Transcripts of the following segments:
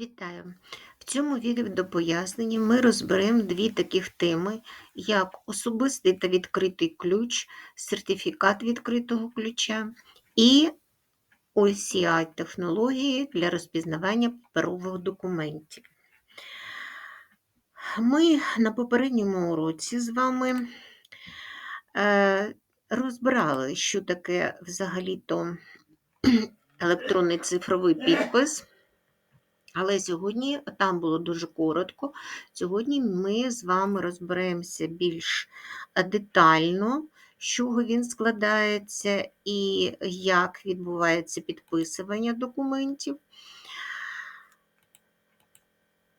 Вітаю! В цьому відеопоясненні ми розберемо дві таких теми, як особистий та відкритий ключ, сертифікат відкритого ключа і OCI технології для розпізнавання паперових документів. Ми на попередньому уроці з вами е, розбирали, що таке взагалі-то електронний цифровий підпис. Але сьогодні там було дуже коротко. Сьогодні ми з вами розберемося більш детально, з чого він складається і як відбувається підписування документів.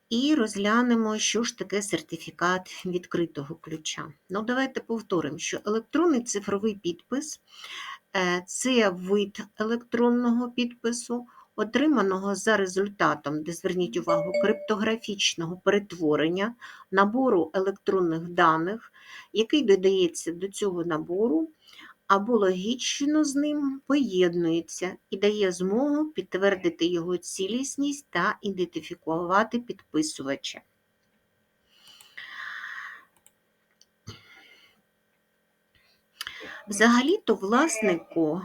І розглянемо, що ж таке сертифікат відкритого ключа. Ну, давайте повторимо, що електронний цифровий підпис е, це вид електронного підпису отриманого за результатом, де зверніть увагу, криптографічного перетворення набору електронних даних, який додається до цього набору, або логічно з ним поєднується і дає змогу підтвердити його цілісність та ідентифікувати підписувача. Взагалі-то власнику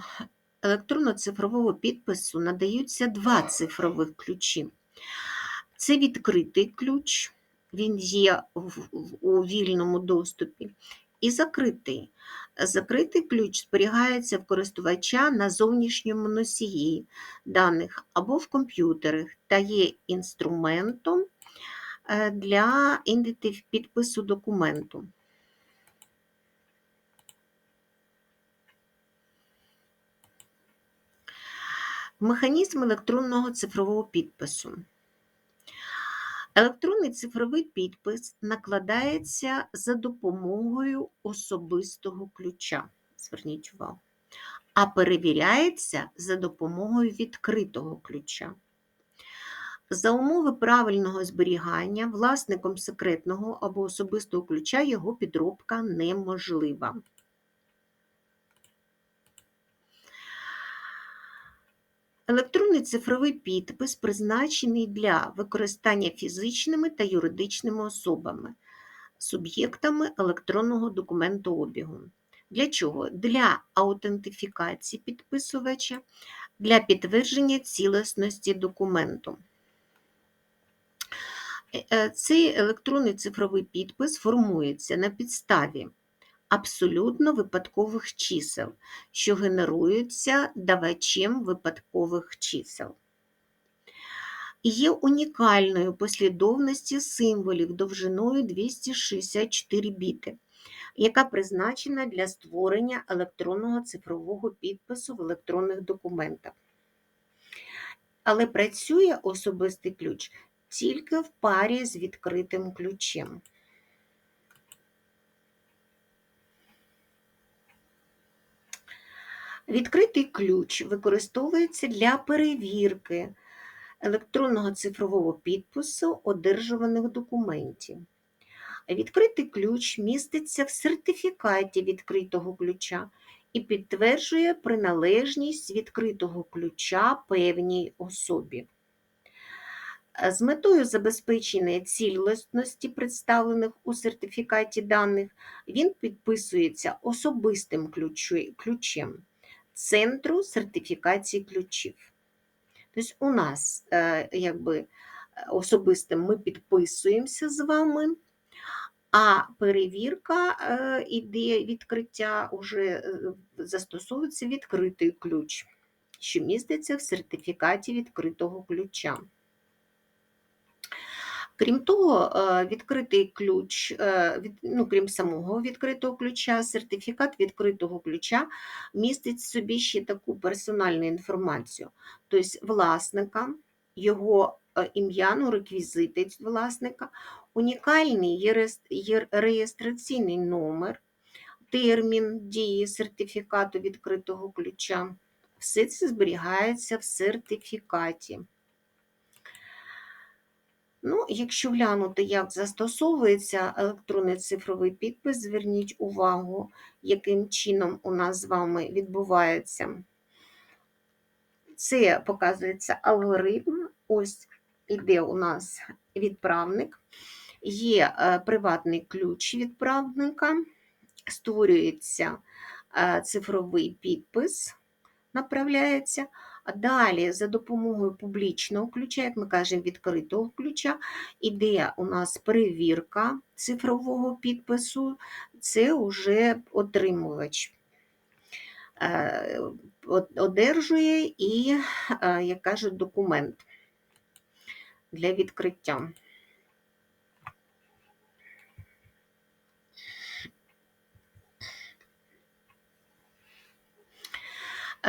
електронно-цифрового підпису надаються два цифрових ключі. Це відкритий ключ, він є у вільному доступі, і закритий. Закритий ключ зберігається в користувача на зовнішньому носії даних або в комп'ютерах та є інструментом е, для підпису документу. Механізм електронного цифрового підпису. Електронний цифровий підпис накладається за допомогою особистого ключа. Зверніть увагу. А перевіряється за допомогою відкритого ключа. За умови правильного зберігання власником секретного або особистого ключа його підробка неможлива. Електронний цифровий підпис призначений для використання фізичними та юридичними особами, суб'єктами електронного документообігу. Для чого? Для аутентифікації підписувача, для підтвердження цілісності документу. Е, е, цей електронний цифровий підпис формується на підставі абсолютно випадкових чисел, що генеруються давачем випадкових чисел. Є унікальною послідовністю символів довжиною 264 біти, яка призначена для створення електронного цифрового підпису в електронних документах. Але працює особистий ключ тільки в парі з відкритим ключем. Відкритий ключ використовується для перевірки електронного цифрового підпису одержуваних документів. Відкритий ключ міститься в сертифікаті відкритого ключа і підтверджує приналежність відкритого ключа певній особі. З метою забезпечення цілісності представлених у сертифікаті даних, він підписується особистим ключем центру сертифікації ключів. Тобто, у нас е, якби особистим ми підписуємося з вами, а перевірка іде відкриття вже е, застосовується відкритий ключ, що міститься в сертифікаті відкритого ключа. Крім того, е, відкритий ключ, е, ну, крім самого відкритого ключа, сертифікат відкритого ключа містить в собі ще таку персональну інформацію, тобто власника, його е, ім'я, ну, реквізити власника, унікальний реєстраційний номер, термін дії сертифікату відкритого ключа. Все це зберігається в сертифікаті. Ну, Якщо глянути, як застосовується електронний цифровий підпис, зверніть увагу, яким чином у нас з вами відбувається. Це показується алгоритм. Ось йде у нас відправник, є е, приватний ключ відправника, створюється е, цифровий підпис, направляється. Далі за допомогою публічного ключа, як ми кажемо, відкритого ключа, іде у нас перевірка цифрового підпису, це вже отримувач е, одержує і, е, як кажуть, документ для відкриття.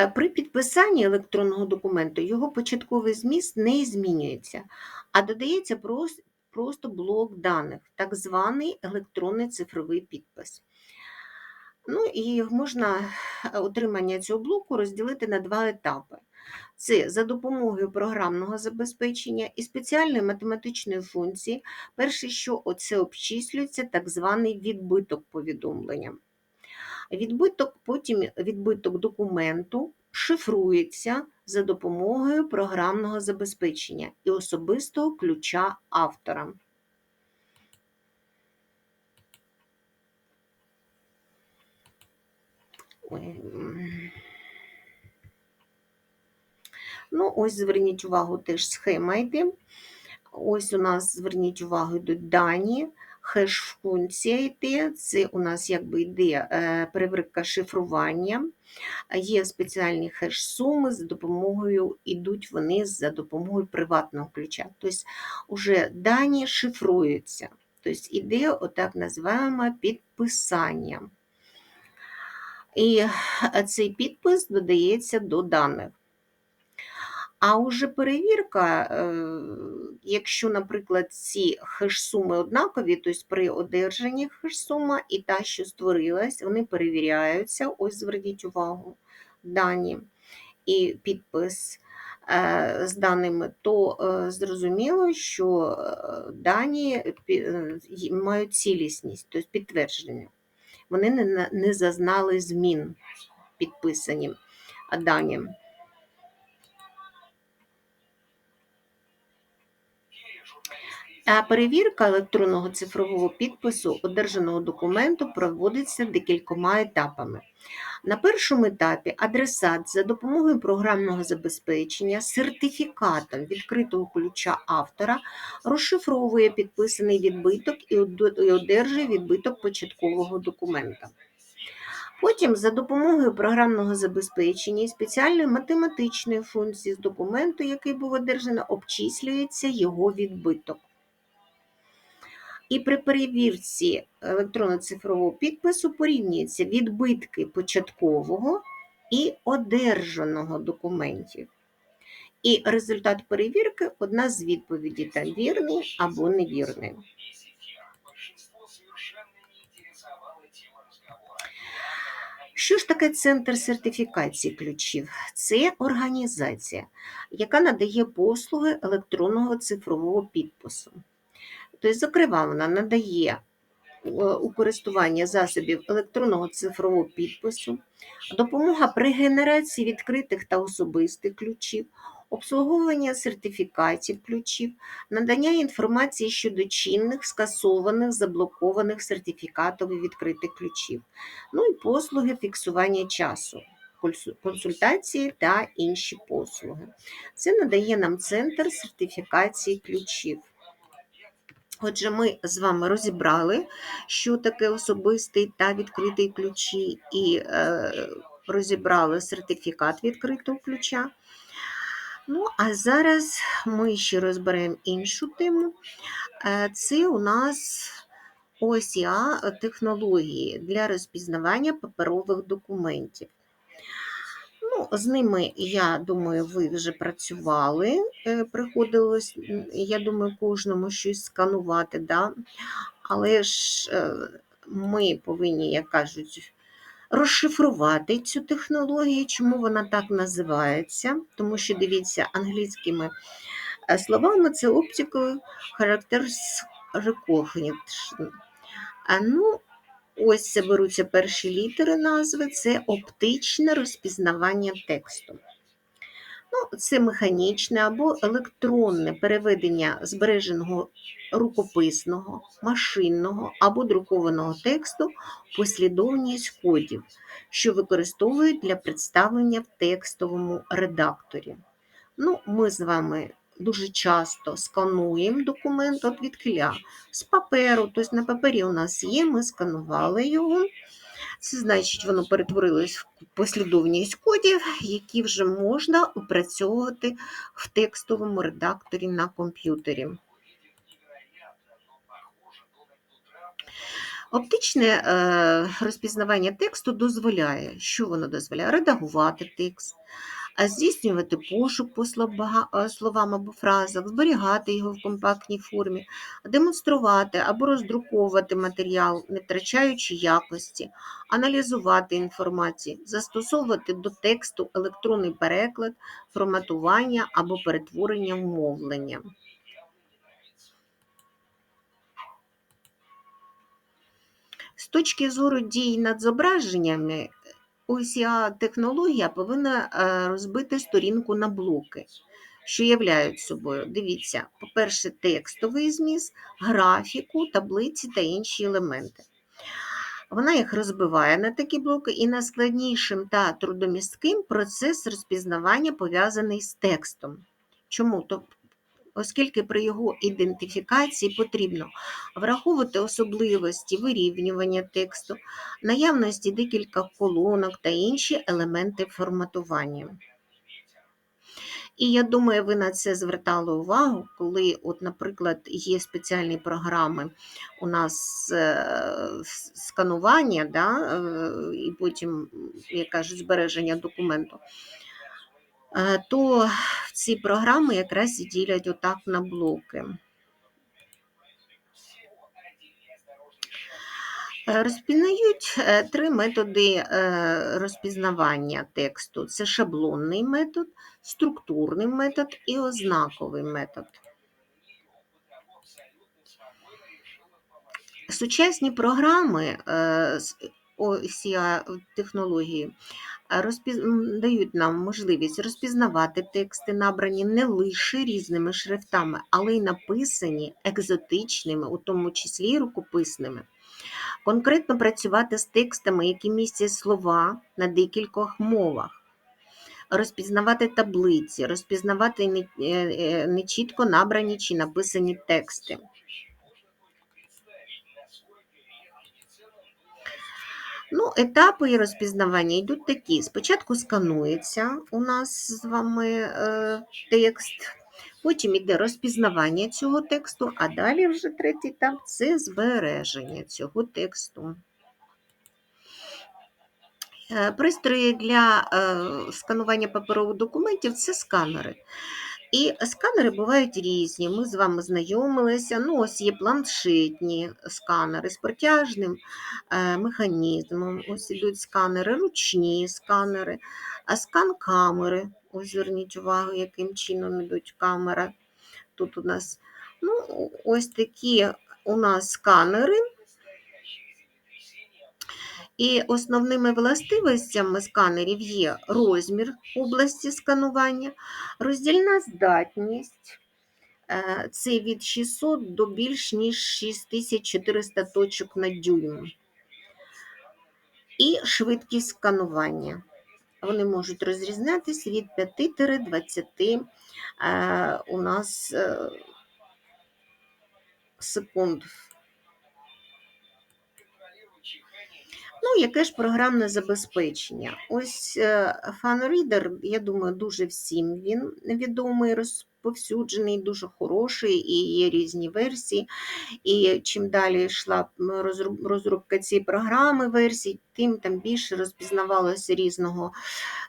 При підписанні електронного документу його початковий зміст не змінюється, а додається просто блок даних, так званий електронний цифровий підпис. Ну і можна е, отримання цього блоку розділити на два етапи. Це за допомогою програмного забезпечення і спеціальної математичної функції. Перше, що оце обчислюється, так званий відбиток повідомлення. Відбиток, потім відбиток документу шифрується за допомогою програмного забезпечення і особистого ключа автора. Ну, ось зверніть увагу, теж схема йде. Ось у нас, зверніть увагу, йдуть дані, хеш-функція йде. Це у нас якби йде е, перевірка шифрування. Є спеціальні хеш-суми, за допомогою йдуть вони за допомогою приватного ключа. Тобто вже дані шифруються. Тобто іде отак називаємо підписання. І цей підпис додається до даних. А уже перевірка, е, якщо, наприклад, ці хеш-суми однакові, тобто при одержанні хеш-сума і та, що створилась, вони перевіряються, ось зверніть увагу, дані і підпис е, з даними, то е, зрозуміло, що дані мають цілісність, тобто підтвердження. Вони не, зазнали змін підписані дані. Перевірка електронного цифрового підпису одержаного документу проводиться декількома етапами. На першому етапі адресат за допомогою програмного забезпечення сертифікатом відкритого ключа автора розшифровує підписаний відбиток і одержує відбиток початкового документа. Потім за допомогою програмного забезпечення і спеціальної математичної функції з документу, який був одержано, обчислюється його відбиток. І при перевірці електронно-цифрового підпису порівнюються відбитки початкового і одержаного документів. І результат перевірки одна з відповідей там вірний або невірний. Що ж таке центр сертифікації ключів? Це організація, яка надає послуги електронного цифрового підпису. Тобто, зокрема, вона надає е, у користування засобів електронного цифрового підпису, допомога при генерації відкритих та особистих ключів, обслуговування сертифікатів ключів, надання інформації щодо чинних, скасованих, заблокованих сертифікатів і відкритих ключів, ну і послуги фіксування часу. Консультації та інші послуги. Це надає нам центр сертифікації ключів. Отже, ми з вами розібрали, що таке особистий та відкритий ключі, і е, розібрали сертифікат відкритого ключа. Ну, а зараз ми ще розберемо іншу тему. Е, Це у нас ОСІА технології для розпізнавання паперових документів. Ну, з ними, я думаю, ви вже працювали. Е, Приходилось, я думаю, кожному щось сканувати, да? але ж е, ми повинні, як кажуть, розшифрувати цю технологію. Чому вона так називається? Тому що дивіться, англійськими е, словами це оптикою характер Recognition. А ну, ось це беруться перші літери назви, це оптичне розпізнавання тексту. Ну, Це механічне або електронне переведення збереженого рукописного, машинного або друкованого тексту послідовність кодів, що використовують для представлення в текстовому редакторі. Ну, Ми з вами дуже часто скануємо документ от відкиля з паперу, тобто на папері у нас є, ми сканували його. Це значить, воно перетворилось в послідовність кодів, які вже можна опрацьовувати в текстовому редакторі на комп'ютері. Оптичне е, розпізнавання тексту дозволяє, що воно дозволяє? Редагувати текст, здійснювати пошук по словам або фразах, зберігати його в компактній формі, демонструвати або роздруковувати матеріал, не втрачаючи якості, аналізувати інформацію, застосовувати до тексту електронний переклад, форматування або перетворення мовлення. З точки зору дій над зображеннями, ось ця технологія повинна е, розбити сторінку на блоки, що являють собою, дивіться, по-перше, текстовий зміст, графіку, таблиці та інші елементи. Вона їх розбиває на такі блоки, і найскладнішим та трудомістким процес розпізнавання пов'язаний з текстом. Чому? Оскільки при його ідентифікації потрібно враховувати особливості вирівнювання тексту, наявності декілька колонок та інші елементи форматування. І я думаю, ви на це звертали увагу, коли, от, наприклад, є спеціальні програми у нас е, сканування, да, е, і потім, як кажуть, збереження документу. Е, то ці програми якраз і ділять отак на блоки. Е, розпізнають е, три методи розпізнавання тексту: це шаблонний метод, структурний метод і ознаковий метод. Сучасні програми OCA технології дають нам можливість розпізнавати тексти, набрані не лише різними шрифтами, але й написані екзотичними, у тому числі і рукописними. Конкретно працювати з текстами, які містять слова на декількох мовах. Розпізнавати таблиці, розпізнавати нечітко е, е, набрані чи написані тексти. Ну, Етапи розпізнавання йдуть такі. Спочатку сканується у нас з вами е, текст, потім йде розпізнавання цього тексту, а далі вже третій етап це збереження цього тексту. Е, пристрої для е, сканування паперових документів це сканери. І сканери бувають різні. Ми з вами знайомилися. Ну, ось є планшетні сканери з протяжним е, механізмом. Ось ідуть сканери, ручні сканери, а скан камери. Ось зверніть увагу, яким чином йдуть камери. Тут у нас ну, ось такі у нас сканери. І основними властивостями сканерів є розмір області сканування, роздільна здатність. Е, це від 600 до більш ніж 6400 точок на дюйм. І швидкість сканування. Вони можуть розрізнятися від 5-20 е, у нас е, секунд. Ну, яке ж програмне забезпечення? Ось FunReader, е, я думаю, дуже всім він відомий, розповсюджений, дуже хороший, і є різні версії. І чим далі йшла розробка цієї програми версій, тим там більше розпізнавалося різного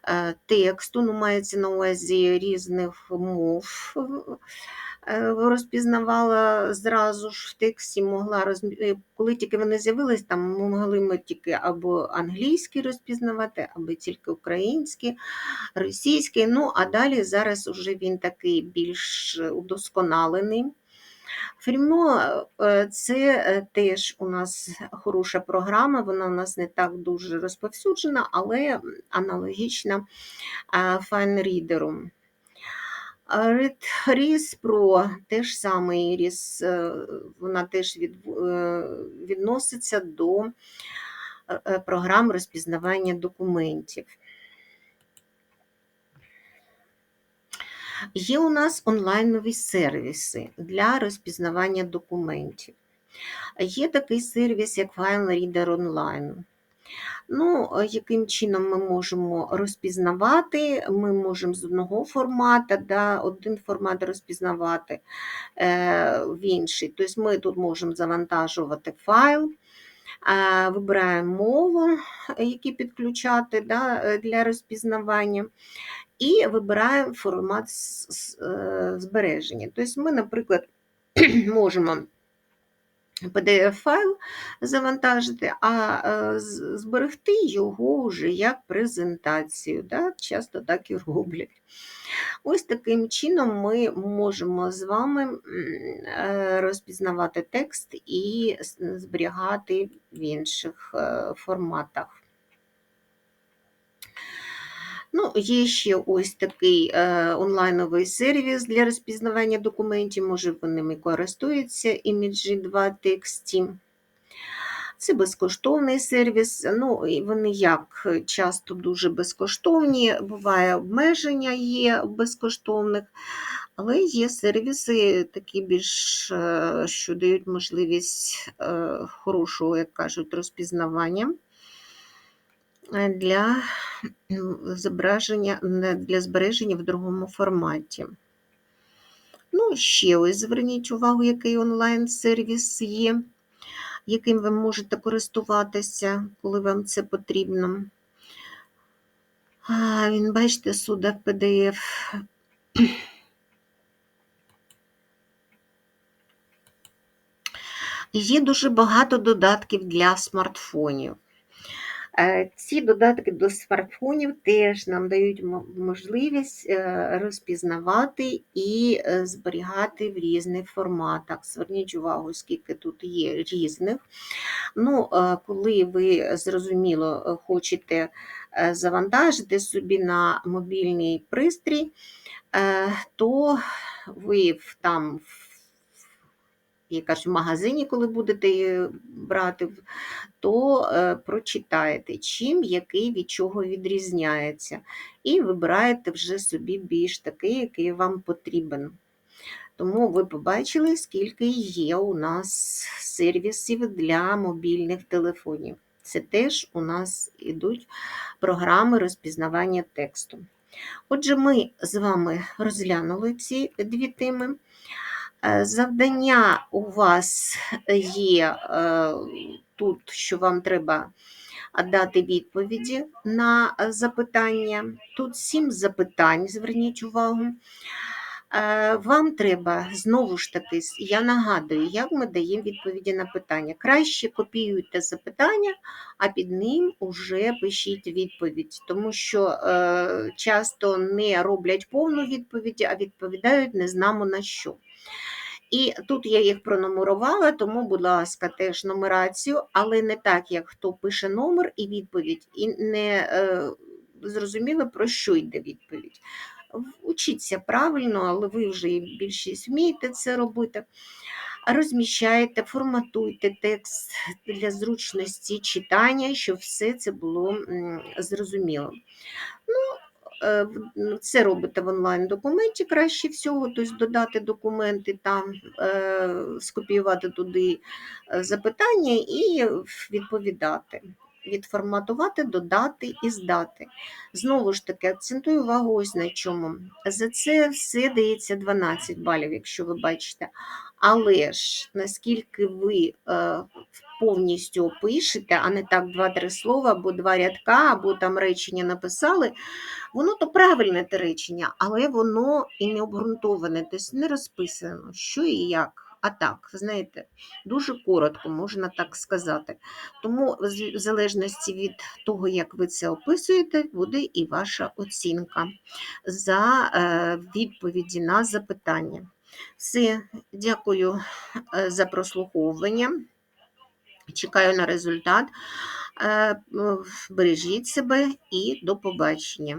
е, тексту, ну, мається на увазі різних мов. Е, розпізнавала зразу ж в тексті, могла роз... Е, коли тільки вони з'явились, там могли ми тільки або англійський розпізнавати, або тільки український, російський. Ну, а далі зараз вже він такий більш удосконалений. Фрімо е, це теж у нас хороша програма, вона у нас не так дуже розповсюджена, але аналогічна файнрідеру. Red RIS Pro теж саме Iris, е, вона теж від, е, відноситься до е, е, програм розпізнавання документів. Є у нас онлайнові сервіси для розпізнавання документів. Є такий сервіс, як File Reader Online. Ну, яким чином ми можемо розпізнавати? Ми можемо з одного формату, да, один формат розпізнавати е, в інший. Тобто ми тут можемо завантажувати файл, е, вибираємо мову, які підключати да, для розпізнавання. І вибираємо формат е, збереження. Тобто ми, наприклад, можемо PDF-файл завантажити, а е, зберегти його вже як презентацію. Да? Часто так і роблять. Ось таким чином ми можемо з вами е, розпізнавати текст і зберігати в інших форматах. Ну, Є ще ось такий е, онлайновий сервіс для розпізнавання документів, може, ви ними користуються Image 2 TXT. Це безкоштовний сервіс. Ну, і Вони як часто дуже безкоштовні, буває обмеження є безкоштовних, але є сервіси, такі більш, е, що дають можливість е, хорошого, як кажуть, розпізнавання. Для зображення для збереження в другому форматі. Ну, ще ось зверніть увагу, який онлайн-сервіс є, яким ви можете користуватися, коли вам це потрібно. Він, бачите, суда PDF. Є дуже багато додатків для смартфонів. Е, ці додатки до смартфонів теж нам дають можливість е, розпізнавати і е, зберігати в різних форматах. Зверніть увагу, скільки тут є різних. Ну, Коли ви зрозуміло хочете завантажити собі на мобільний пристрій, то ви там я кажу, в магазині, коли будете брати, то е, прочитаєте, чим який від чого відрізняється. І вибираєте вже собі більш такий, який вам потрібен. Тому ви побачили, скільки є у нас сервісів для мобільних телефонів. Це теж у нас йдуть програми розпізнавання тексту. Отже, ми з вами розглянули ці дві теми. Е, завдання у вас є е, тут, що вам треба дати відповіді на запитання. Тут сім запитань, зверніть увагу. Е, вам треба, знову ж таки, я нагадую, як ми даємо відповіді на питання. Краще копіюйте запитання, а під ним уже пишіть відповідь, тому що е, часто не роблять повну відповідь, а відповідають не знамо на що. І тут я їх пронумерувала, тому, будь ласка, теж нумерацію, але не так, як хто пише номер і відповідь, і не е, зрозуміло, про що йде відповідь. Учіться правильно, але ви вже більшість вмієте це робити. Розміщайте, форматуйте текст для зручності читання, щоб все це було зрозуміло. Ну, це робите в онлайн-документі краще всього, тобто додати документи, там е, скопіювати туди е, запитання і відповідати. Відформатувати, додати і здати. Знову ж таки, акцентую увагу ось на чому. За це все дається 12 балів, якщо ви бачите. Але ж наскільки ви е, повністю опишете, а не так два-три слова, або два рядка, або там речення написали, воно то правильне те речення, але воно і не обґрунтоване, тобто не розписано, що і як. А так, знаєте, дуже коротко, можна так сказати. Тому, в залежності від того, як ви це описуєте, буде і ваша оцінка за е, відповіді на запитання. Все, дякую е, за прослуховування. Чекаю на результат. Е, бережіть себе і до побачення.